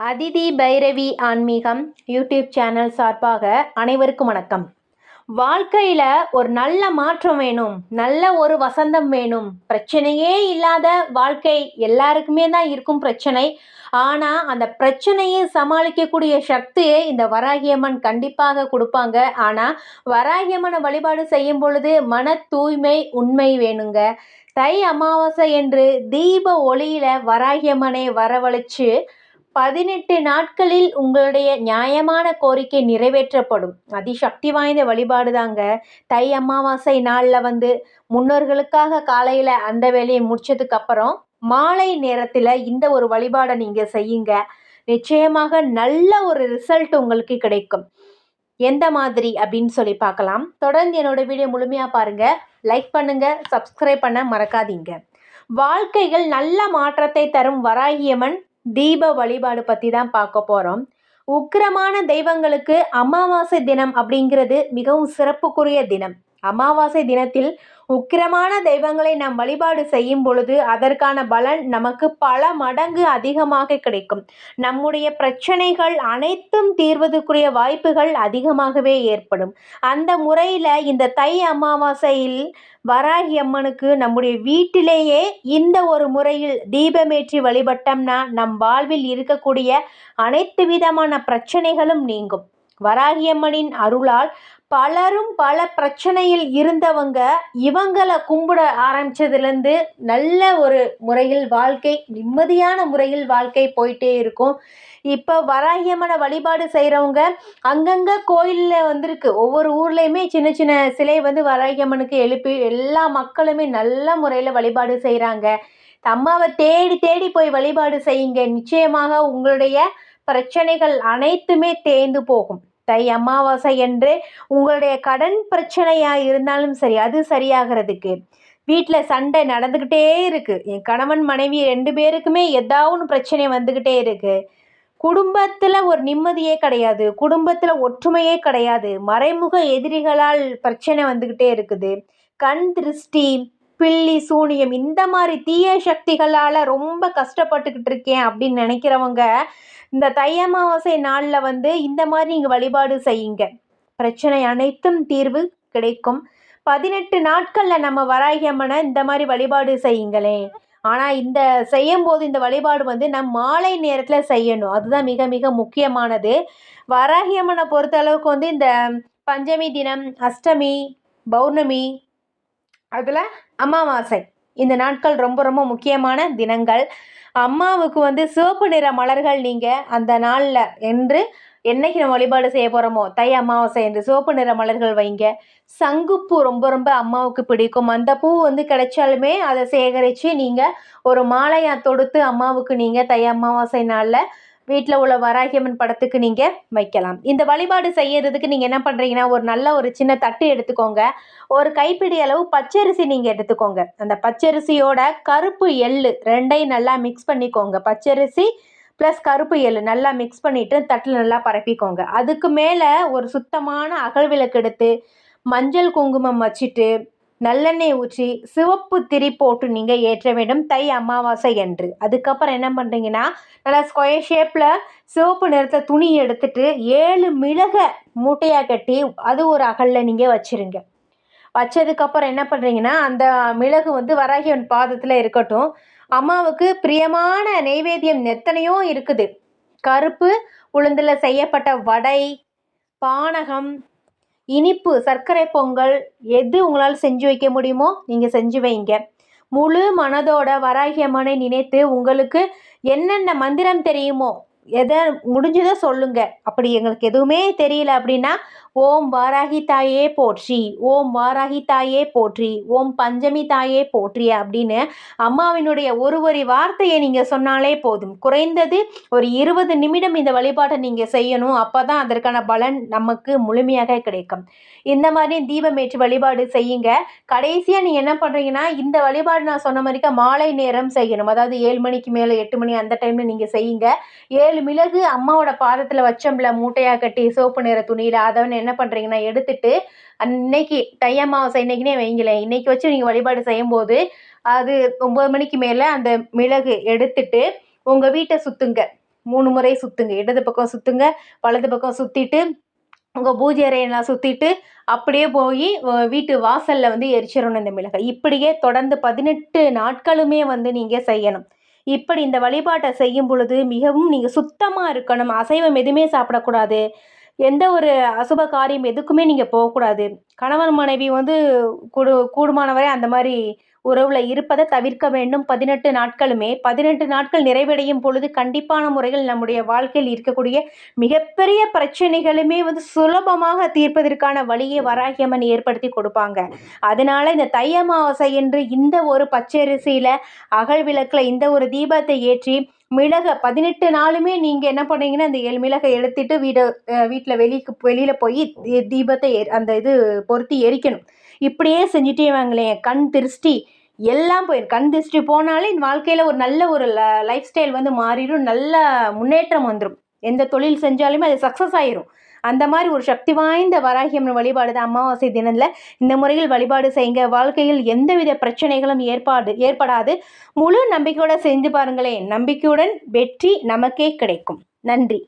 அதிதி பைரவி ஆன்மீகம் YouTube channel சார்பாக அனைவருக்கும் வணக்கம். வாழ்க்கையில் ஒரு நல்ல மாற்றம் வேணும் நல்ல ஒரு வசந்தம் வேணும். பிரச்சனையே இல்லாத வாழ்க்கை எல்லாருக்குமே தான் இருக்கும் பிரச்சனை. ஆனால் அந்த பிரச்சனையை சமாளிக்கக்கூடிய சக்தியை இந்த வராகியம்மன் கண்டிப்பாக கொடுப்பாங்க. ஆனால் வராகியம்மனை வழிபாடு செய்யும் பொழுது மன தூய்மை உண்மை வேணுங்க. தை அமாவாசை என்று தீப ஒளியில் வராகியம்மனை வரவழைச்சு பதினெட்டு நாட்களில் உங்களுடைய நியாயமான கோரிக்கை நிறைவேற்றப்படும். அதிசக்தி வாய்ந்த வழிபாடு தாங்க. தை அமாவாசை நாளில் வந்து முன்னோர்களுக்காக காலையில் அந்த வேலையை முடிச்சதுக்கு அப்புறம் மாலை நேரத்தில் இந்த ஒரு வழிபாடை நீங்கள் செய்யுங்க. நிச்சயமாக நல்ல ஒரு ரிசல்ட் உங்களுக்கு கிடைக்கும். எந்த மாதிரி அப்படின்னு சொல்லி பார்க்கலாம். தொடர்ந்து என்னோட வீடியோ முழுமையாக பாருங்கள் லைக் பண்ணுங்கள் சப்ஸ்கிரைப் பண்ண மறக்காதீங்க. வாழ்க்கைகள் நல்ல மாற்றத்தை தரும் வராகியம்மன் தீப வழிபாடு பற்றி தான் பார்க்க போகிறோம் உக்கிரமான தெய்வங்களுக்கு அமாவாசை தினம் அப்படிங்கிறது மிகவும் சிறப்புக்குரிய தினம். அமாவாசை தினத்தில் உக்கிரமான தெய்வங்களை நாம் வழிபாடு செய்யும் பொழுது அதற்கான பலன் நமக்கு பல மடங்கு அதிகமாக கிடைக்கும். நம்முடைய பிரச்சனைகள் அனைத்தும் தீர்வதற்குரிய வாய்ப்புகள் அதிகமாகவே ஏற்படும். அந்த முறையில் இந்த தை அமாவாசையில் வராகி அம்மனுக்கு நம்முடைய வீட்டிலேயே இந்த ஒரு முறையில் தீபமேற்றி வழிபட்டோம்னா நம் வாழ்வில் இருக்கக்கூடிய அனைத்து விதமான பிரச்சனைகளும் நீங்கும். வராகியம்மனின் அருளால் பலரும் பல பிரச்சனையில் இருந்தவங்க இவங்களை கும்பிட ஆரம்பித்ததுலேருந்து நல்ல ஒரு முறையில் வாழ்க்கை நிம்மதியான முறையில் வாழ்க்கை போயிட்டே இருக்கும். இப்போ வராகியம்மனை வழிபாடு செய்கிறவங்க அங்கங்கே கோயிலில் வந்திருக்கு. ஒவ்வொரு ஊர்லேயுமே சின்ன சின்ன சிலை வந்து வராகியம்மனுக்கு எழுப்பி எல்லா மக்களுமே நல்ல முறையில் வழிபாடு செய்கிறாங்க அம்மாவை தேடி தேடி போய் வழிபாடு செய்யுங்க. நிச்சயமாக உங்களுடைய பிரச்சனைகள் அனைத்துமே தேர்ந்து போகும். தை அமாவாசை என்று உங்களுடைய கடன் பிரச்சனையாக இருந்தாலும் சரி அது சரியாகிறதுக்கு. வீட்டில் சண்டை நடந்துக்கிட்டே இருக்குது என் கணவன் மனைவி ரெண்டு பேருக்குமே ஏதாவது பிரச்சனை வந்துக்கிட்டே இருக்குது குடும்பத்தில் ஒரு நிம்மதியே கிடையாது. குடும்பத்தில் ஒற்றுமையே கிடையாது. மறைமுக எதிரிகளால் பிரச்சனை வந்துக்கிட்டே இருக்குது. கண் திருஷ்டி பில்லி சூனியம் இந்த மாதிரி தீய சக்திகளால் ரொம்ப கஷ்டப்பட்டுக்கிட்டு இருக்கேன் அப்படின்னு நினைக்கிறவங்க இந்த தை அமாவாசை நாளில் வந்து இந்த மாதிரி நீங்கள் வழிபாடு செய்யுங்க. பிரச்சனை அனைத்தும் தீர்வு கிடைக்கும். பதினெட்டு நாட்களில் நம்ம வராகி அம்மனை இந்த மாதிரி வழிபாடு செய்யுங்களேன் ஆனால் இந்த செய்யும் போது இந்த வழிபாடு வந்து நம் மாலை நேரத்தில் செய்யணும். அதுதான் மிக மிக முக்கியமானது. வராகி அம்மனை பொறுத்த அளவுக்கு வந்து இந்த பஞ்சமி தினம் அஷ்டமி பௌர்ணமி அதில் அமாவாசை. இந்த நாட்கள் ரொம்ப ரொம்ப முக்கியமான தினங்கள். அம்மாவுக்கு வந்து சிவப்பு நிற மலர்கள் நீங்கள் அந்த நாளில் என்று என்னைக்கு நம்ம வழிபாடு செய்ய போகிறோமோ தை அமாவாசை என்று சிவப்பு நிற மலர்கள் வைங்க. சங்குப்பூ ரொம்ப ரொம்ப அம்மாவுக்கு பிடிக்கும். அந்த பூ வந்து கிடைச்சாலுமே அதை சேகரித்து நீங்கள் ஒரு மாலையாக தொடுத்து அம்மாவுக்கு நீங்கள் தை அமாவாசை நாளில் வீட்டில் உள்ள வராகியம்மன் படத்துக்கு நீங்கள் வைக்கலாம். இந்த வழிபாடு செய்யறதுக்கு நீங்கள் என்ன பண்ணுறீங்கன்னா ஒரு நல்ல ஒரு சின்ன தட்டு எடுத்துக்கோங்க. ஒரு கைப்பிடி அளவு பச்சரிசி நீங்கள் எடுத்துக்கோங்க. அந்த பச்சரிசியோட கருப்பு எள்ளு ரெண்டையும் நல்லா மிக்ஸ் பண்ணிக்கோங்க. பச்சரிசி ப்ளஸ் கருப்பு எள்ளு நல்லா மிக்ஸ் பண்ணிவிட்டு தட்டில் நல்லா பரப்பிக்கோங்க. அதுக்கு மேலே ஒரு சுத்தமான அகல் விளக்கு எடுத்து மஞ்சள் குங்குமம் வச்சுட்டு நல்லெண்ணெய் ஊற்றி சிவப்பு திரி போட்டு நீங்கள் ஏற்ற வேண்டும். தை அமாவாசை என்று அதுக்கப்புறம் என்ன பண்ணுறீங்கன்னா நல்லா ஸ்கொயர் ஷேப்பில் சிவப்பு நிறத்தை துணி எடுத்துட்டு ஏழு மிளகை மூட்டையாக கட்டி அது ஒரு அகலில் நீங்கள் வச்சுருங்க. வச்சதுக்கப்புறம் என்ன பண்ணுறீங்கன்னா அந்த மிளகு வந்து வராகியவன் பாதத்தில் இருக்கட்டும். அம்மாவுக்கு பிரியமான நெய்வேத்தியம் எத்தனையோ இருக்குது. கருப்பு உளுந்தில் செய்யப்பட்ட வடை பானகம் இனிப்பு சர்க்கரை பொங்கல் எது உங்களால் செஞ்சு வைக்க முடியுமோ நீங்கள் செஞ்சு வைங்க. முழு மனதோட வராகியம்மனை நினைத்து உங்களுக்கு என்னென்ன மந்திரம் தெரியுமோ எதை முடிஞ்சதை சொல்லுங்க. அப்படி எங்களுக்கு எதுவுமே தெரியல அப்படின்னா ஓம் வாராகி தாயே போற்றி ஓம் வாராகி தாயே போற்றி ஓம் பஞ்சமி தாயே போற்றி அப்படின்னு அம்மாவினுடைய ஒரு ஒரு வார்த்தையை நீங்கள் சொன்னாலே போதும். குறைந்தது ஒரு இருபது நிமிடம் இந்த வழிபாட்டை நீங்கள் செய்யணும். அப்போ தான் அதற்கான பலன் நமக்கு முழுமையாக கிடைக்கும். இந்த மாதிரி தீபமேற்றி வழிபாடு செய்யுங்க. கடைசியாக நீங்கள் என்ன பண்ணுறீங்கன்னா இந்த வழிபாடு நான் சொன்ன மாதிரிக்க மாலை நேரம் செய்யணும். அதாவது ஏழு மணிக்கு மேலே எட்டு மணி அந்த டைமில் நீங்கள் செய்யுங்க. ஏழு மிளகு அம்மாவோட பாதத்தில் வச்சோம்ல மூட்டையாக கட்டி சோப்பு நிற துணியில் அதை என்ன பண்ணுறீங்கன்னா எடுத்துட்டு அன்னைக்கு தை அமாவாசை இன்னைக்குனே வைங்களேன் இன்னைக்கு வச்சு நீங்கள் வழிபாடு செய்யும்போது அது ஒம்பது மணிக்கு மேலே அந்த மிளகு எடுத்துட்டு உங்கள் வீட்டை சுற்றுங்க மூணு முறை சுற்றுங்க இடது பக்கம் சுற்றுங்க வலது பக்கம் சுற்றிட்டு உங்கள் பூஜை அறையெல்லாம் சுற்றிட்டு அப்படியே போய் வீட்டு வாசலில் வந்து எரிச்சிடணும் இந்த மிளகாய் இப்படியே தொடர்ந்து பதினெட்டு நாட்களுமே வந்து நீங்கள் செய்யணும். இப்படி இந்த வழிபாட்டை செய்யும் பொழுது மிகவும் நீங்கள் சுத்தமாக இருக்கணும். அசைவம் எதுவுமே சாப்பிடக்கூடாது. எந்த ஒரு அசுப காரியம் எதுக்குமே நீங்கள் போகக்கூடாது. கணவன் மனைவி வந்து கூடு கூடுமானவரை அந்த மாதிரி உறவில் இருப்பதை தவிர்க்க வேண்டும். பதினெட்டு நாட்களுமே பதினெட்டு நாட்கள் நிறைவடையும் பொழுது கண்டிப்பான முறையில் நம்முடைய வாழ்க்கையில் இருக்கக்கூடிய மிகப்பெரிய பிரச்சனைகளுமே வந்து சுலபமாக தீர்ப்பதற்கான வழியை வராகியம்மன் ஏற்படுத்தி கொடுப்பாங்க. அதனால இந்த தை அமாவாசை என்று இந்த ஒரு பச்சரிசியில் அகல் விளக்கில் இந்த ஒரு தீபத்தை ஏற்றி மிளகை பதினெட்டு நாளுமே நீங்கள் என்ன பண்ணீங்கன்னா அந்த ஏழு மிளகை எடுத்துட்டு வீடு வீட்டில் வெளிக்கு வெளியில் போய் தீபத்தை அந்த இது பொருத்தி எரிக்கணும். இப்படியே செஞ்சுட்டே வாங்களேன். கண் திருஷ்டி எல்லாம் போயிடும் கண் திருஷ்டி போனாலே இந்த வாழ்க்கையில் ஒரு நல்ல ஒரு ல லைஃப் ஸ்டைல் வந்து மாறிடும் நல்ல முன்னேற்றம் வந்துடும் எந்த தொழில் செஞ்சாலுமே அது சக்ஸஸ் ஆயிரும். அந்த மாதிரி ஒரு சக்தி வாய்ந்த வராகியம்மன் வழிபாடு தான் அமாவாசை தினத்தில் இந்த முறையில் வழிபாடு செய்யுங்க. வாழ்க்கையில் எந்தவித பிரச்சனைகளும் ஏற்பாடு ஏற்படாது. முழு நம்பிக்கையோடு செஞ்சு பாருங்களேன். நம்பிக்கையுடன் வெற்றி நமக்கே கிடைக்கும். நன்றி.